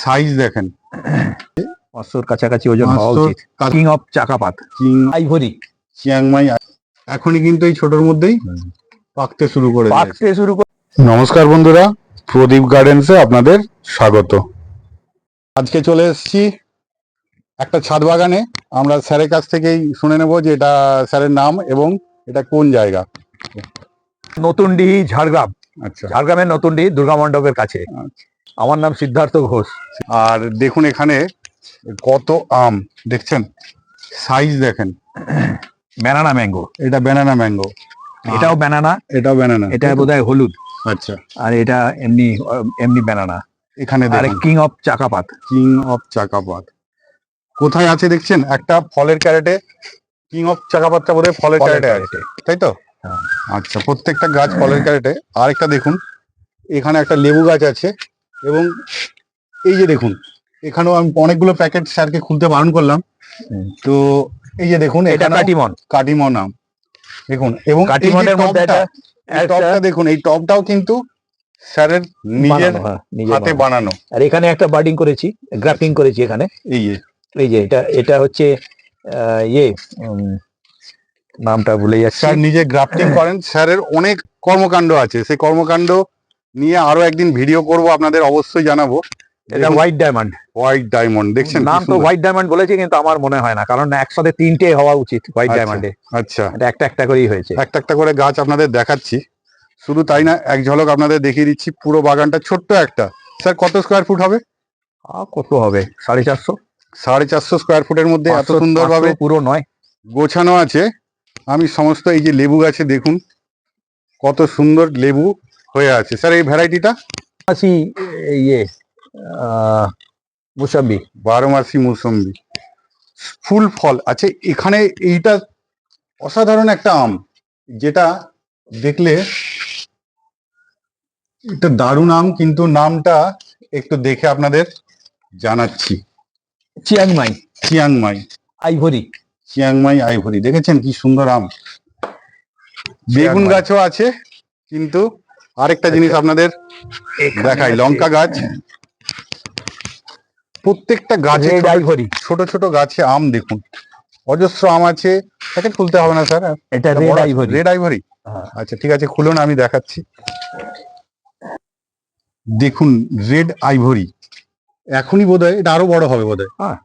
Size দেখেন। পাঁচশোর কাছাকাছি ওজন হওয়া উচিত। King of Chakapat. King ivory Chiang Mai এখনই কিন্তু এই ছোটর মধ্যেই পাকতে শুরু করে। পাকতে শুরু করে নমস্কার বন্ধুরা প্রদীপ গার্ডেন্সে আপনাদের স্বাগত। আজকে চলে এসেছি একটা ছাদ বাগানে। আমরা স্যারের কাছ থেকেই শুনে নেব যে এটা স্যারের নাম এবং এটা কোন জায়গা। নতুন নতুনডিহি ঝাড়গ্রাম। আচ্ছা। ঝাড়গ্রামের নতুন নতুনডিহি দুর্গা মণ্ডপের কাছে। আচ্ছা। আমার নাম সিদ্ধার্থ ঘোষ। আর দেখুন এখানে কত আম দেখছেন? সাইজ দেখেন। ব্যানানা ম্যাঙ্গো এটা ব্যানানা ম্যাঙ্গো এটাও ব্যানানা এটাও ব্যানানা এটা বোধহয় হলুদ। আচ্ছা। আর এটা এমনি এমনি ব্যানানা এখানে আর king of Chakapat. King of Chakapat. কোথায় আছে দেখছেন? একটা ফলের ক্যারেটে কিং অফ চাকাপাতটা বোধহয় ফলের ক্যারেটে আছে। তাই তো? হ্যাঁ। আচ্ছা প্রত্যেকটা গাছ ফলের ক্যারেটে। আরেকটা দেখুন। এখানে একটা লেবু গাছ আছে। এবং এই যে দেখুন এখানেও আমি অনেকগুলো প্যাকেট স্যারকে খুলতে বারণ করলাম। তো এই যে দেখুন এটা কাটিমন। কাটিমন আম। দেখুন এবং কাটিমনের মধ্যে টবটা দেখুন এই টবটাও কিন্তু স্যারের নিজের হ্যাঁ, নিজের হাতে বানানো। আর এখানে একটা বার্ডিং করেছি গ্রাফটিং করেছি এখানে। এই যে। এই যে এটা এটা হচ্ছে ইয়ে নামটা ভুলে যাচ্ছি। স্যার নিজে গ্রাফটিং করেন স্যারের অনেক কর্মকাণ্ড আছে। সেই কর্মকাণ্ড নিয়ে আরও একদিন ভিডিও করব আপনাদের অবশ্যই জানাব। এটা হোয়াইট ডায়মন্ড হোয়াইট ডায়মন্ড দেখছেন নাম তো হোয়াইট ডায়মন্ড বলেছে কিন্তু আমার মনে হয় না কারণ একসাথে তিনটে হওয়া উচিত হোয়াইট আচ্ছা। ডায়মন্ডে আচ্ছা। এটা একটা একটা করেই হয়েছে। একটা একটা করে গাছ আপনাদের দেখাচ্ছি। শুধু তাই না এক ঝলক আপনাদের দেখিয়ে দিচ্ছি পুরো বাগানটা ছোট্ট একটা। স্যার কত স্কোয়ার ফুট হবে? কত হবে? সাড়ে চারশো? সাড়ে চারশো স্কোয়ার ফুটের মধ্যে এত সুন্দরভাবে পুরো নয়। গোছানো আছে। আমি সমস্ত এই যে লেবু গাছে দেখুন কত সুন্দর লেবু। হয়ে আছে। স্যার এই ভ্যারাইটিটা? আশি ইয়ে আহ, মুসাম্বি। বারো মাসি মৌসম্বি। ফুল ফল। আচ্ছা এখানে এইটা অসাধারণ একটা আম যেটা দেখলে এটা দারুণ আম কিন্তু নামটা একটু দেখে আপনাদের জানাচ্ছি। Chiang Mai. Chiang Mai. Ivory. Chiang Mai ivory. দেখেছেন কি সুন্দর আম? বেগুন গাছও আছে কিন্তু আরেকটা জিনিস আপনাদের দেখাই লঙ্কা গাছ। প্রত্যেকটা গাছে রেড আইভরি। ছোট ছোট গাছে আম দেখুন। অজস্র আম আছে। প্যাকেট খুলতে হবে না স্যার। এটা রেড আইভরি। Red ivory. হ্যাঁ। আচ্ছা ঠিক আছে খুলুন আমি দেখাচ্ছি। দেখুন রেড আইভরি। এখনই বোধহয় এটা আরও বড় হবে বোধহয়।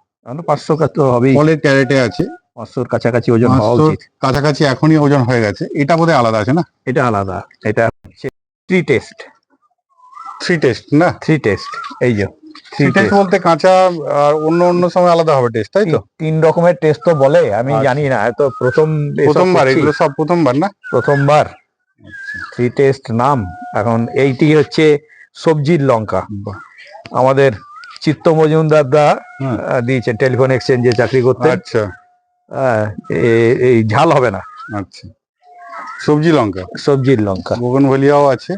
পাঁচশো তো হবেই। ফলের ক্যারেটে আছে। পাঁচশোর কাছাকাছি ওজন হওয়া উচিত। কাছাকাছি এখনই ওজন হয়ে গেছে। এটা বোধহয় আলাদা আছে না? এটা আলাদা। এটা থ্রি টেস্ট থ্রি টেস্ট না? থ্রি টেস্ট এই যে থ্রি টেস্ট বলতে কাঁচা আর অন্য অন্য সময় আলাদা হবে টেস্ট তাই তো? তিন রকমের টেস্ট তো বলে আমি আচ্ছা। জানি না তো প্রথম প্রথমবার এগুলো সব প্রথমবার না? প্রথমবার। থ্রি টেস্ট নাম এখন এইটি হচ্ছে সবজির লঙ্কা। আমাদের চিত্ত মজুমদার দা দিয়েছেন টেলিফোন এক্সচেঞ্জে চাকরি করতে। আচ্ছা। এই ঝাল হবে না। আচ্ছা। সবজি লঙ্কা। সবজির লঙ্কা। বগন ভলিয়াও আছে।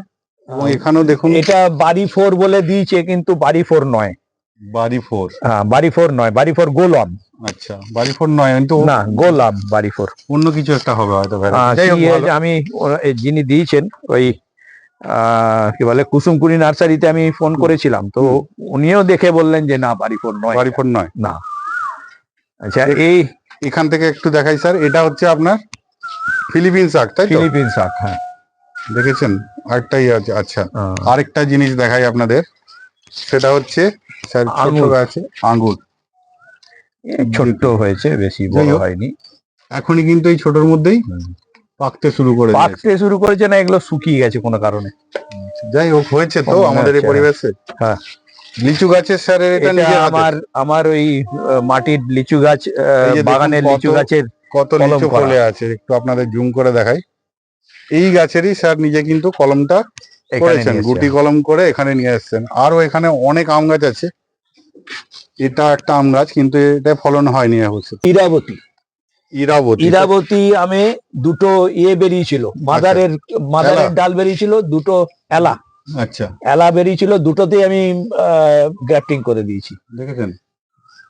এবং এখানেও দেখুন এটা বাড়ি ফোর বলে দিয়েছে কিন্তু বাড়ি ফোর নয়। বাড়ি ফোর। হ্যাঁ বাড়ি ফোর নয় বাড়ি ফোর গোলাম। আচ্ছা বাড়ি ফোর নয় কিন্তু না গোলাম বাড়ি ফোর। অন্য কিছু একটা হবে হয়তো আমি যিনি দিয়েছেন ওই কি বলে কুসুমকুড়ি নার্সারিতে আমি ফোন করেছিলাম তো উনিও দেখে বললেন যে না বাড়ি ফোর নয়। বাড়ি ফোর নয়। না। আচ্ছা এই এখান থেকে একটু দেখাই স্যার। এটা হচ্ছে আপনার ফিলিপিন শাক তাই তো? ফিলিপিন শাক হ্যাঁ। দেখেছেন? আরেকটাই আছে আচ্ছা। আরেকটা জিনিস দেখাই আপনাদের। সেটা হচ্ছে স্যার ছোট। গাছে আঙ্গুর ছোট্ট হয়েছে বেশি বড় হয়নি। এখনই কিন্তু এই ছোটর মধ্যেই পাকতে শুরু করে পাকতে শুরু করেছে না এগুলো শুকিয়ে গেছে কোনো কারণে? যাই হোক হয়েছে তো আমাদের এই পরিবেশে। হ্যাঁ। লিচু গাছের স্যার এটা আমার আমার ওই মাটির লিচু গাছ বাগানের লিচু গাছের কত লিচু ফলে আছে? একটু আপনাদের জুম করে দেখাই। এই গাছেরই স্যার নিজে কিন্তু কলমটা করেছেন। গুটি কলম করে এখানে নিয়ে এসেছেন। আরও এখানে অনেক আম গাছ আছে। এটা একটা আম গাছ কিন্তু এটা ফলন হয়নি অবশ্য ইরাবতী। ইরাবতী। ইরাবতী আমে দুটো ইয়ে বেরিয়েছিল। মাদারের মাদারের ডাল বেরিয়েছিল দুটো এলা। আচ্ছা। এলা বেরিয়েছিল দুটোতেই আমি গ্রাফটিং করে দিয়েছি। দেখেছেন?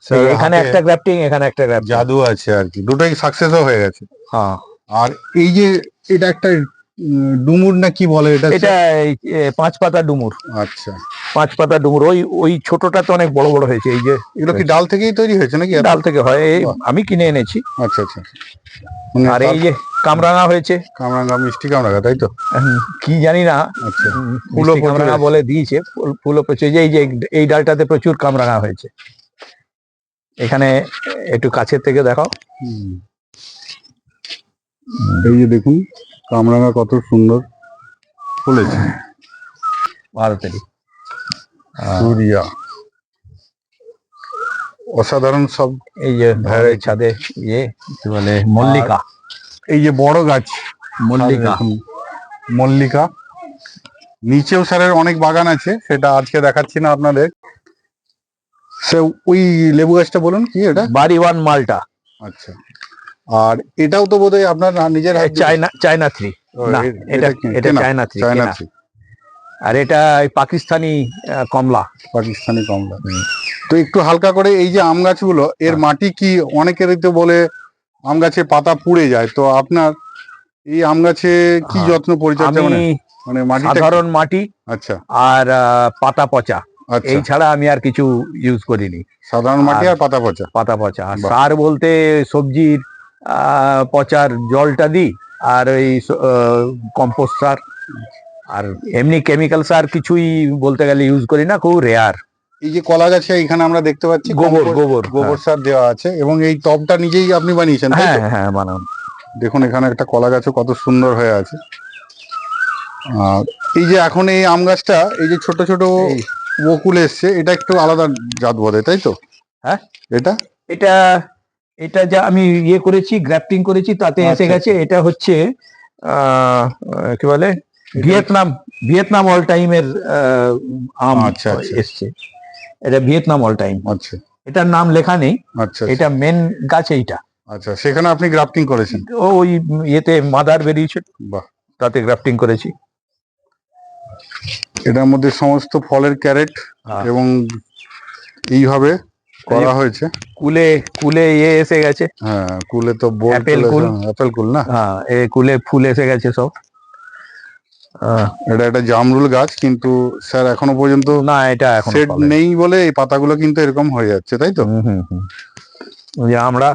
স্যার এখানে একটা গ্রাফটিং এখানে একটা গ্রাফটিং জাদু আছে আর কি। দুটোই সাকসেসও হয়ে গেছে। হ্যাঁ। আর এই যে এটা একটা ডুমুর না কি বলে এটা? এটা পাঁচ পাতা ডুমুর। আচ্ছা। পাঁচ পাতা ডুমুর। ওই ওই ছোটটা তো অনেক বড় বড় হয়েছে। এই যে এগুলো কি ডাল থেকেই তৈরি হয়েছে নাকি? ডাল থেকে হয়। আমি কিনে এনেছি। আচ্ছা আচ্ছা মানে আর এই যে কামরাঙা হয়েছে। কামরাঙ্গা মিষ্টি কামরাঙা তাই তো? কি জানি না। আচ্ছা। ফুলও কামরাঙা বলে দিয়েছে। ফুল- প্রচুর। এই যে এই ডালটাতে প্রচুর কামরাঙা হয়েছে। এখানে একটু কাছের থেকে দেখাও। এই যে দেখুন কামরাঙ্গা কত সুন্দর ফুলেছে। ভারতেরই সুরিয়া। অসাধারণ সব এই যে ছাদে ইয়ে কি বলে মল্লিকা। এই যে বড় গাছ। মল্লিকা। মল্লিকা। নিচেও স্যারের অনেক বাগান আছে সেটা আজকে দেখাচ্ছি না আপনাদের। সে ওই লেবু গাছটা বলুন কি এটা? বাড়িওয়ান মালটা। আচ্ছা। আর এটাও তো বোধহয় আপনার নিজের চায়না চায়না থ্রি। না এটা এটা চায়না থ্রি চায়না কেনা। আর এটা পাকিস্তানি কমলা। পাকিস্তানি কমলা। তো একটু হালকা করে এই যে আম গাছগুলো এর হ্যাঁ। মাটি কি অনেকেরই তো বলে আম গাছে পাতা পুড়ে যায়। তো আপনার এই আম গাছে কি হ্যাঁ। যত্ন পরিচর্যা মানে? মানে মাটিটা সাধারণ মাটি আচ্ছা। আর পাতা পচা। এই ছাড়া আমি আর কিছু ইউজ করিনি। সাধারণ মাটি আর- পাতা পচা? পাতা পচা। আর সার বলতে সবজির পচার জলটা দিই আর ওই কম্পোস্ট সার। আর এমনি কেমিক্যাল সার কিছুই বলতে গেলে ইউজ করি না খুব রেয়ার এই যে কলা গাছে এখানে আমরা দেখতে পাচ্ছি গোবর গোবর গোবর সার দেওয়া আছে এবং এই টবটা নিজেই আপনি বানিয়েছেন হ্যাঁ হ্যাঁ বানান। দেখুন এখানে একটা কলা গাছও কত সুন্দর হয়ে আছে। আর এই যে এখন এই আম গাছটা এই যে ছোট ছোট এই- বকুল এসছে এটা একটু আলাদা জাত বোধে তাই তো? হ্যাঁ? এটা? এটা এটা যা আমি ইয়ে করেছি গ্রাফটিং করেছি তাতে এসে আচ্ছা, গেছে এটা হচ্ছে কি বলে ভিয়েতনাম ভিয়েতনাম অল টাইমের আম আচ্ছা, আচ্ছা। এসছে। এটা ভিয়েতনাম অল টাইম আচ্ছা। এটার নাম লেখা নেই আচ্ছা এটা মেন গাছ এইটা। আচ্ছা সেখানে আপনি গ্রাফটিং করেছেন? ও ওই ইয়েতে মাদার বেরিয়েছে বাহ। তাতে গ্রাফটিং করেছি। এটার মধ্যে সমস্ত ফলের ক্যারেট হ্যাঁ। এবং এইভাবে করা হয়েছে। কুলে কুলে ইয়ে এসে গেছে। হ্যাঁ কুলে তো Apple কুল। অ্যাপেল কুল না? হ্যাঁ এ কুলে ফুল এসে গেছে সব। এটা একটা জামরুল গাছ কিন্তু স্যার এখনও পর্যন্ত না এটা এখন সেট নেই বলে এই পাতাগুলো কিন্তু এরকম হয়ে যাচ্ছে তাই তো? যে আমরা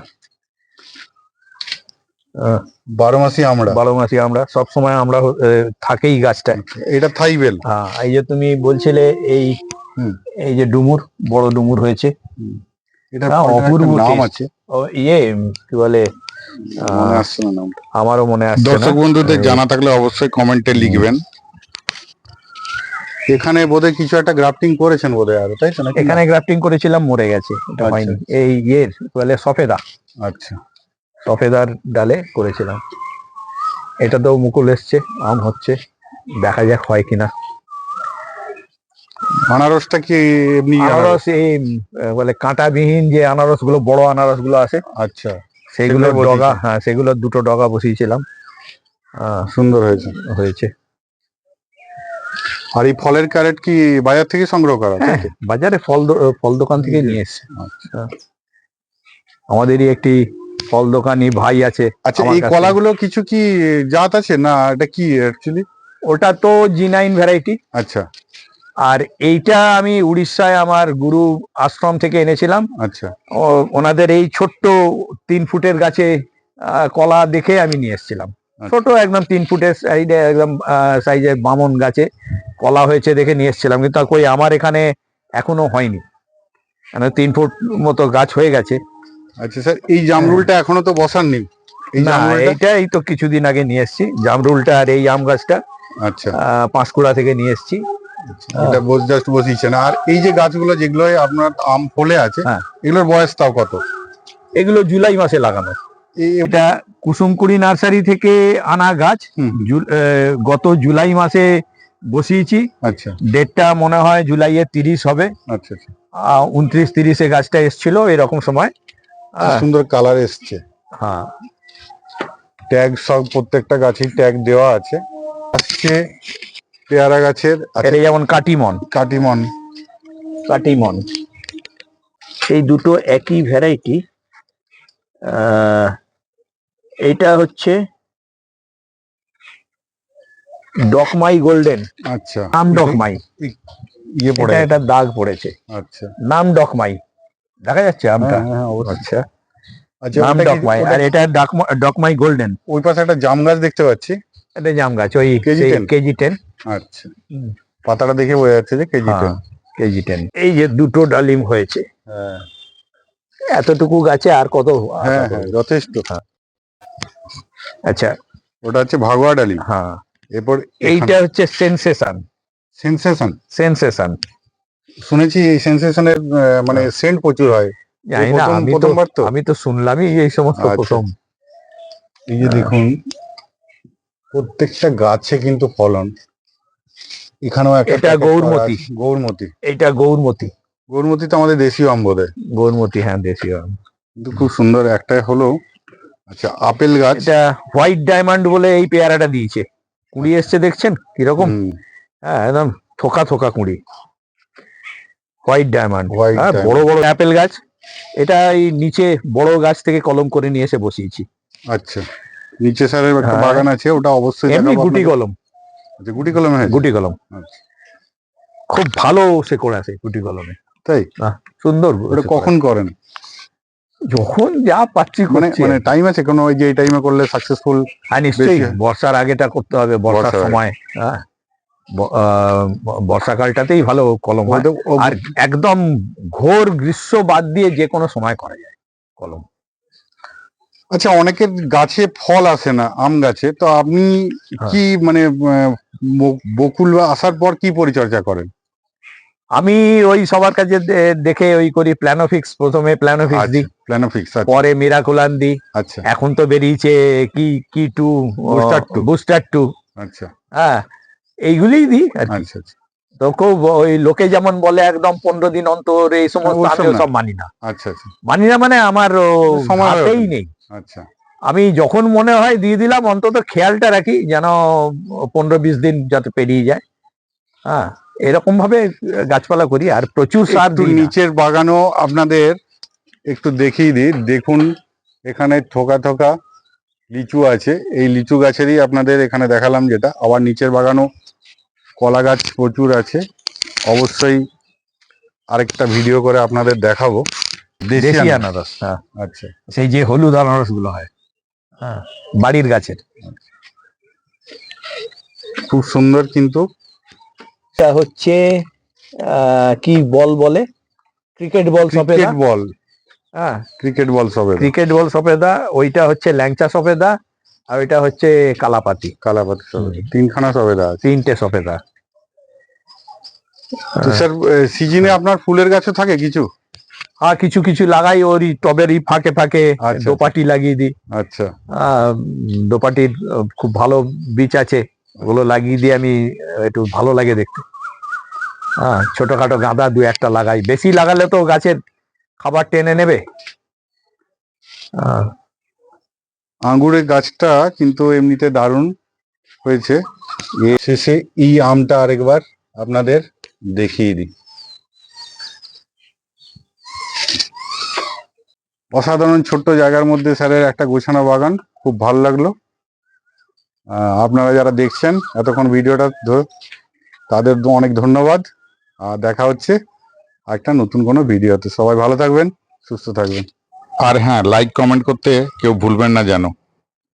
আহ, বারো মাসি আমরা। বারো মাসি আমরা সব সময় আমরা থাকেই গাছটায়। এটা থাইবেল। হ্যাঁ এই যে তুমি বলছিলে এই এই যে ডুমুর বড় ডুমুর হয়েছে। এটা অপূর্ব নাম আছে। ও ইয়ে কি বলে আমারও মনে আসছে দর্শক বন্ধুদের জানা থাকলে অবশ্যই কমেন্টে লিখবেন। এখানে বোধহয় কিছু একটা গ্রাফটিং করেছেন বোধহয় আর তাই তো এখানে গ্রাফটিং করেছিলাম মরে গেছে। এটা আচ্ছা। হয়নি। এই ইয়ের কি বলে সফেদা। আচ্ছা। সফেদার ডালে করেছিলাম এটাতেও মুকুল এসছে আম হচ্ছে দেখা যাক হয় কিনা। আনারসটা কি এমনি আনারস? এই বলে কাঁটাবিহীন যে আনারসগুলো বড় আনারসগুলো আছে আচ্ছা। সেগুলো ডগা হ্যাঁ সেগুলো দুটো ডগা বসিয়েছিলাম। সুন্দর হয়েছে। হয়েছে। আর এই ফলের ক্যারেট কি বাজার থেকে সংগ্রহ করা হ্যাঁ বাজারে ফল ফল দোকান থেকে নিয়ে এসছে। আচ্ছা। আমাদেরই একটি ফল দোকানি ভাই আছে আচ্ছা এই কলাগুলো কিছু কি জাত আছে? না এটা কি অ্যাকচুয়ালি ওটা তো জি নাইন ভ্যারাইটি আচ্ছা। আর এইটা আমি উড়িষ্যায় আমার গুরু আশ্রম থেকে এনেছিলাম। আচ্ছা। ওনাদের এই ছোট্ট তিন ফুটের গাছে কলা দেখে আমি নিয়ে এসেছিলাম। আচ্ছা। ছোট একদম তিন ফুটের সাইডে একদম সাইজের বামন গাছে কলা হয়েছে দেখে নিয়ে এসেছিলাম। কিন্তু কই আমার এখানে এখনও হয়নি। মানে তিন ফুট মতো গাছ হয়ে গেছে। আচ্ছা স্যার এই জামরুলটা এখনও তো বসাননি? না এইটা এই তো কিছুদিন আগে নিয়ে এসেছি। জামরুলটা আর এই আম গাছটা আচ্ছা। পাঁশকুড়া থেকে নিয়ে এসেছি। এটা বস জাস্ট বসিয়েছেন। আর এই যে গাছগুলো যেগুলো আপনার আম ফলে আছে হ্যাঁ। এগুলোর বয়স তাও কত? এগুলো জুলাই মাসে লাগানো। এটা কুসুমকুড়ি নার্সারি থেকে আনা গাছ। গত জুলাই মাসে বসিয়েছি। আচ্ছা। ডেটটা মনে হয় জুলাইয়ের তিরিশ হবে। আচ্ছা আচ্ছা। উনত্রিশ তিরিশে গাছটা এসছিল এরকম সময়। সুন্দর কালার এসছে। হ্যাঁ। ট্যাগ সব প্রত্যেকটা গাছেই ট্যাগ দেওয়া আছে। আসছে পেয়ারা গাছের এটা যেমন কাটিমন। কাটিমন। কাটিমন। এই দুটো একই ভ্যারাইটি এইটা হচ্ছে ডকমাই গোল্ডেন। আচ্ছা। নাম ডকমাই। ইয়ে পড়ে এটা দাগ পড়েছে। আচ্ছা। নাম ডকমাই। দেখা যাচ্ছে আমটা। হ্যাঁ, হ্যাঁ, আচ্ছা। আচ্ছা কি- ডকমাই। আর এটা ডাকমা- ডকমাই গোল্ডেন। ওই পাশে একটা জাম গাছ দেখতে পাচ্ছি। এটা জাম গাছ ওই কেজি টেন। আচ্ছা। পাতাটা দেখে বোঝা যাচ্ছে যে কেজি হ্যাঁ কেজি টেন। এই যে দুটো ডালিম হয়েছে। হ্যাঁ। এতটুকু গাছে আর কত হ্যাঁ যথেষ্ট। আচ্ছা। ওটা হচ্ছে ভাগোয়া ডালিম। হ্যাঁ। এরপর এইটা হচ্ছে সেন্সেশন। সেন্সেশন। সেন্সেশন। শুনেছি এই সেন্সেশনের মানে সেন্ট প্রচুর হয় জানি না প্রথম- আমি তো প্রথমবার তো? আমি তো শুনলামই এই সমস্ত আচ্ছা। প্রথম এই যে দেখুন প্রত্যেকটা গাছে কিন্তু ফলন এখানেও একটা এটা packet করা গৌরমতি। আছে। গৌরমতি এইটা গৌরমতি গৌরমতি তো আমাদের দেশীয় আম বোধ হয়। গৌরমতি হ্যাঁ দেশীয় আম। কিন্তু খুব সুন্দর একটা হলো আচ্ছা আপেল গাছ এটা হোয়াইট ডায়মন্ড বলে এই পেয়ারাটা দিয়েছে কুড়ি এসছে দেখছেন কীরকম হুম, হ্যাঁ একদম থোকা থোকা কুড়ি হোয়াইট ডায়মন্ড হ্যাঁ বড় বড় অ্যাপেল গাছ। এটা এই নিচে বড় গাছ থেকে কলম করে নিয়ে এসে বসিয়েছি। আচ্ছা। নিচে স্যারের একটা হ্যাঁ। বাগান আছে ওটা অবশ্যই এমনি গুটি কলম। আচ্ছা, গুটি কলম হয়েছে? গুটি কলম। আচ্ছা। খুব ভালো সে করে আছে গুটি কলমে। তাই? সুন্দর ওটা কখন করেন? যখন যা পাচ্ছি মানে মানে টাইম আছে কোনো ওই যে এই টাইমে করলে সাকসেসফুল হ্যাঁ নিশ্চয়ই। বর্ষার আগেটা করতে হবে বর্ষার সময়। হ্যাঁ। বর্ষাকালটাতেই ভালো কলম হয়। আর একদম ঘোর গ্রীষ্ম বাদ দিয়ে যে কোনো সময় করা যায় কলম। আচ্ছা অনেকের গাছে ফল আসে না আম গাছে তো আপনি হ্যাঁ। কি মানে বকুল আসার পর কি পরিচর্যা করেন? আমি ওই সবার কাছে দেখে ওই করি প্ল্যানোফিক্স প্রথমে প্ল্যানোফিক্স দিই প্ল্যানোফিক্স পরে মিরাকুলান দিই আচ্ছা। এখন তো বেরিয়েছে কি কি two booster two booster two আচ্ছা। হ্যাঁ এইগুলিই দিই আর কি। আচ্ছা আচ্ছা। তো খুব ওই লোকে যেমন বলে একদম পনেরো দিন অন্তর এই সমস্ত আমি সব মানি না। আচ্ছা আচ্ছা। মানি না মানে আমার হাতেই নেই। আচ্ছা। আমি যখন মনে হয় দিয়ে দিলাম অন্তত খেয়ালটা রাখি যেন পনেরো বিশ দিন যাতে পেরিয়ে যায়। হ্যাঁ এরকম ভাবে গাছপালা করি আর প্রচুর সার দিই নিচের বাগানও আপনাদের একটু দেখিয়ে দিই। দেখুন এখানে থোকা থোকা লিচু আছে। এই লিচু গাছেরই আপনাদের এখানে দেখালাম যেটা। আবার নিচের বাগানও কলা গাছ প্রচুর আছে। অবশ্যই আরেকটা ভিডিও করে আপনাদের দেখাবো। দেশি আনারস। হ্যাঁ। আচ্ছা। সেই যে হলুদ আনারসগুলো হয়। হ্যাঁ। বাড়ির গাছের। খুব সুন্দর কিন্তু। এটা হচ্ছে আহ, কি বল বলে? Cricket ball সফেদা। Cricket ball. হ্যাঁ। ক্রিকেট বল সবে ক্রিকেট বল সফেদা ওইটা হচ্ছে ল্যাংচা সফেদা আর ওইটা হচ্ছে কালাপাতি। কালাপাতি সবে হুম। তিনখানা সবেদা আছে। তিনটে সফেদা। স্যার সিজনে আপনার ফুলের গাছও থাকে কিছু? আর কিছু কিছু লাগাই ওরই টবেরই ফাঁকে ফাঁকে আচ্ছা। দোপাটি লাগিয়ে দিই। আচ্ছা। দোপাটির খুব ভালো বীজ আছে ওগুলো লাগিয়ে দিয়ে আমি একটু ভালো লাগে দেখতে। হ্যাঁ ছোটখাটো গাঁদা দু একটা লাগাই। বেশি লাগালে তো গাছের খাবার টেনে নেবে। আঙ্গুরের গাছটা কিন্তু এমনিতে দারুণ হয়েছে। শেষে এই আমটা আরেকবার আপনাদের দেখিয়ে দিই। অসাধারণ ছোট্ট জায়গার মধ্যে স্যারের একটা গোছানো বাগান, খুব ভালো লাগল। আপনারা যারা দেখছেন, এতক্ষণ ভিডিওটা তাদের অনেক ধন্যবাদ। আর দেখা হচ্ছে একটা নতুন কোনো ভিডিওতে। সবাই ভালো থাকবেন, সুস্থ থাকবেন। আর হ্যাঁ লাইক কমেন্ট করতে কেউ ভুলবেন না যেন।